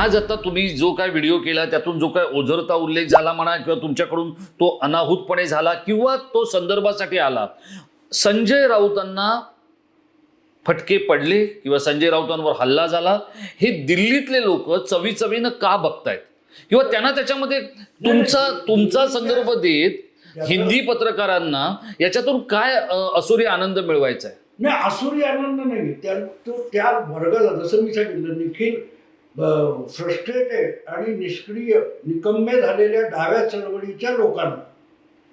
आज आता तुम्ही जो काय व्हिडिओ केला त्यातून जो काय ओझरता उल्लेख झाला म्हणा किंवा तुमच्याकडून तो अनाहूतपणे झाला किंवा तो संदर्भासाठी आला संजय राऊतांना फटके पडले किंवा संजय राऊतांवर हल्ला झाला हे दिल्लीतले लोक चवी चवीनं का बघतायत? किंवा त्यांना त्याच्यामध्ये तुमचा तुमचा संदर्भ देत हिंदी पत्रकारांना याच्यातून काय असुरी आनंद मिळवायचा आहे? नाही असुरी आनंद नाही. त्या तो त्या वर्गाला जसं मी सांगितलं निखिल फ्रस्ट्रेटेड आणि निष्क्रिय निकम्मे झालेल्या डाव्या चळवळीच्या लोकांना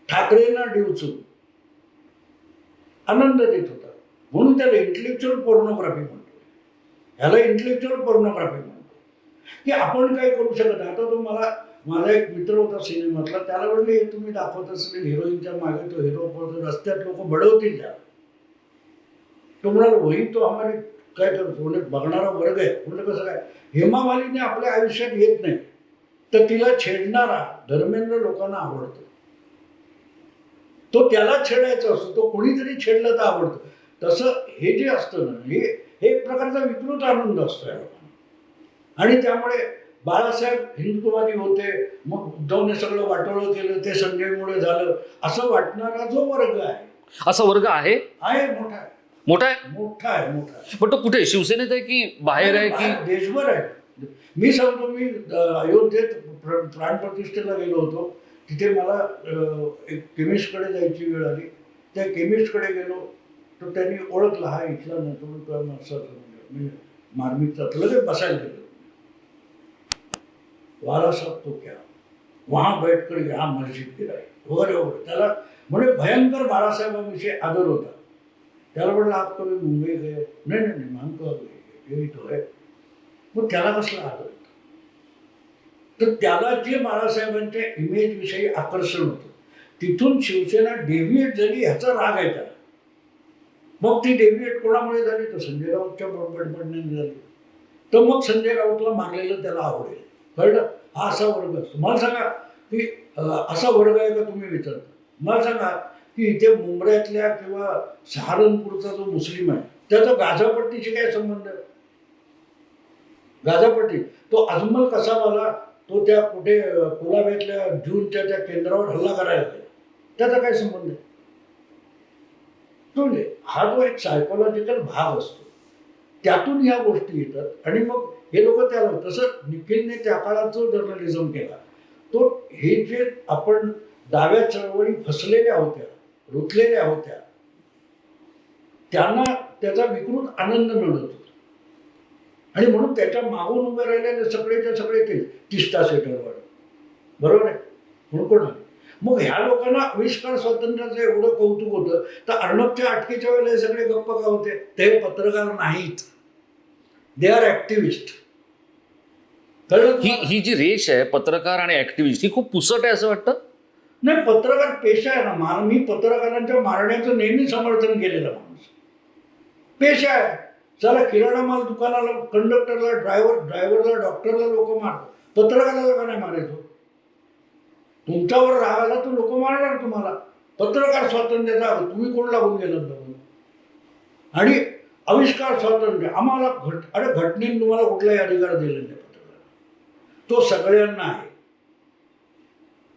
ठाकरेंना डिवचून आनंद देत होता. म्हणून त्याला इंटलेक्च्युअल पोर्नोग्राफी म्हणतो ह्याला इंटलेक्च्युअल पोर्नोग्राफी म्हणतो की आपण काय करू शकत? नाही. आता तो मला माझा एक मित्र होता सिनेमातला. त्याला म्हणले हे तुम्ही दाखवत असले हिरोईनच्या मागे तो हिरो रस्त्यात लोक बडवतील त्याला. तो म्हणाला वही तो आम्हाला काय करतो म्हणजे बघणारा वर्ग आहे. म्हणलं कसं काय? हेमा मालिनी आपल्या आयुष्यात येत नाही. तर तिला छेडणारा धर्मेंद्र लोकांना आवडतो. तो त्याला छेडायचा असतो. तो कोणीतरी छेडलं तर आवडतं. तसं हे जे असतं ना हे हे एक प्रकारचा विकृत आनंद असतो या लोकांना आणि त्यामुळे बाळासाहेब हिंदुत्ववादी होते मग उद्धवने सगळं वाटोळं केलं ते संजयमुळे झालं. असं वाटणारा जो वर्ग आहे. असा वर्ग आहे? आहे मोठा. आहे मोठा आहे? मोठा आहे मोठा आहे. पण तो कुठे शिवसेनेत आहे की बाहेर आहे की देशभर आहे. मी सांगतो मी अ, अयोध्येत प्र- प्राणप्रतिष्ठेला गेलो होतो. तिथे मला अ, एक केमिस्टकडे जायची वेळ आली. त्या केमिस्टकडे गेलो तर त्यांनी ओळखला हा इथला असं असं म्हणजे मी मार्मिकचा लगेच बसायला गेलो. वाला साहब तो क्या? वहां बैठकर यहाँ मस्जिद गिराई वगैरे वगैरे. त्याला म्हणजे भयंकर बाळासाहेबांविषयी आदर होता. त्याला म्हटलं आज तुम्ही मुंबई आहे. नाही नाही नाही हम तो आहे. मग त्याला कसला आदर तर त्याला जे बाळासाहेबांच्या इमेजविषयी आकर्षण होतं तिथून शिवसेना डेव्हिएट झाली ह्याचा राग आहे त्याला. मग ती डेव्हिएट कोणामुळे झाली? तर संजय राऊतच्या बडबडपडण्याने झाली. तर मग संजय राऊतला मागलेलं त्याला आवडेल. कळलं? हा असा वर्ग असतो मला सांगा की असा वर्ग आहे का तुम्ही विचारता? मला सांगा की इथे मुंबईतल्या किंवा सहारनपूरचा जो मुस्लिम आहे त्याचा गाझापट्टीशी काय संबंध आहे? गाझापट्टी. तो अजमल कसा कसावाला तो त्या कुठे कोलाब्यातल्या जूनच्या त्या केंद्रावर हल्ला करायला गेला त्याचा काय संबंध आहे? म्हणजे हा जो एक सायकोलॉजिकल भाग असतो त्यातून ह्या गोष्टी येतात. आणि मग हे लोक त्याला तसं निखिलने त्या काळात जो जर्नलिझम केला तो हे जे आपण डाव्या चळवळी फसलेल्या होत्या रुतलेल्या होत्या. त्यांना त्याचा विकृत आनंद मिळत. होता आणि म्हणून त्याच्या मागून उभे राहिलेले सगळेच्या सगळे ते तिष्ठा सेटरवर बरोबर आहे? म्हणून कोण मग ह्या लोकांना आविष्कार स्वातंत्र्याचं एवढं कौतुक होतं तर अर्णबच्या अटकेच्या वेळेला हे सगळे गप्प का होते? ते पत्रकार नाहीत. दे आर ऍक्टिव्हिस्ट ही? ही जी रेष आहे पत्रकार आणि ऍक्टिव्हिस्ट ही खूप पुसट आहे असं वाटतं? नाही पत्रकार पेशा आहे ना मार मी पत्रकारांच्या मारण्याचं नेहमी समर्थन केलेलं माणूस पेशा आहे. चला किराणा माल दुकानाला कंडक्टरला ड्रायव्हर ड्रायव्हरला डॉक्टरला लोक मारतात. पत्रकाराला का नाही मारायचो. तुमच्यावर राहायला तर लोक मारणार तुम्हाला. पत्रकार स्वातंत्र्याचा हक्क तुम्ही कोण लागून गेलं आणि आविष्कार स्वातंत्र्य आम्हाला घट अरे घटनेने तुम्हाला कुठलाही अधिकार दिला नाही पत्रकार तो सगळ्यांना आहे.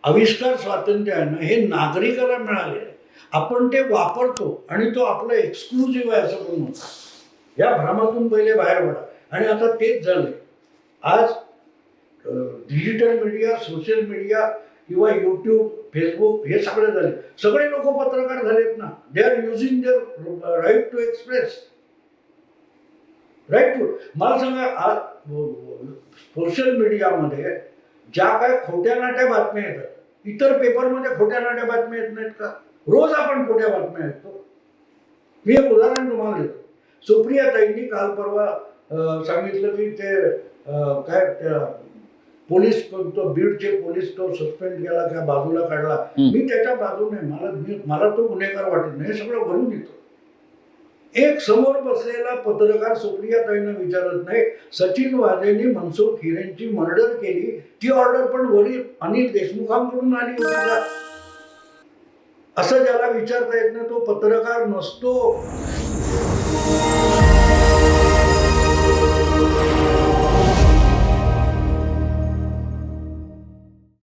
आविष्कार स्वातंत्र्य आहे ना हे नागरिकाला मिळालेलं आहे आपण ते वापरतो आणि तो आपलं एक्सक्लुझिव्ह आहे असं पण म्हणतो? या भ्रमातून पहिले बाहेर पडा. आणि आता तेच झालंय. आज डिजिटल मीडिया सोशल मीडिया किंवा यूट्यूब फेसबुक हे सगळे झाले. सगळे लोक पत्रकार झालेत ना. They are using their right to express right to मला सांगा आज सोशल मीडियामध्ये ज्या काय खोट्या नाट्या बातम्या येतात इतर पेपरमध्ये खोट्या नाट्या बातम्या येत नाहीत का? रोज आपण खोट्या बातम्या ऐकतो. मी एक उदाहरण तुम्हाला देतो. सुप्रिया ताईंनी काल परवा सांगितलं की ते काय त्या पोलीस तो बीडचे पोलीस तो सस्पेंड केला किंवा बाजूला काढला. मी त्याच्या बाजूने मला मी मला तो गुन्हेगार वाटत नाही हे सगळं वरून येतो एक समोर बसलेला पत्रकार सुप्रिया ताईंना विचारत नाही. सचिन वाजेंनी मनसुख हिरेंची मर्डर केली. ती ऑर्डर पण वरील अनिल देशमुखांकडून आली होती का? असं ज्याला विचारता येत नाही तो पत्रकार नसतो.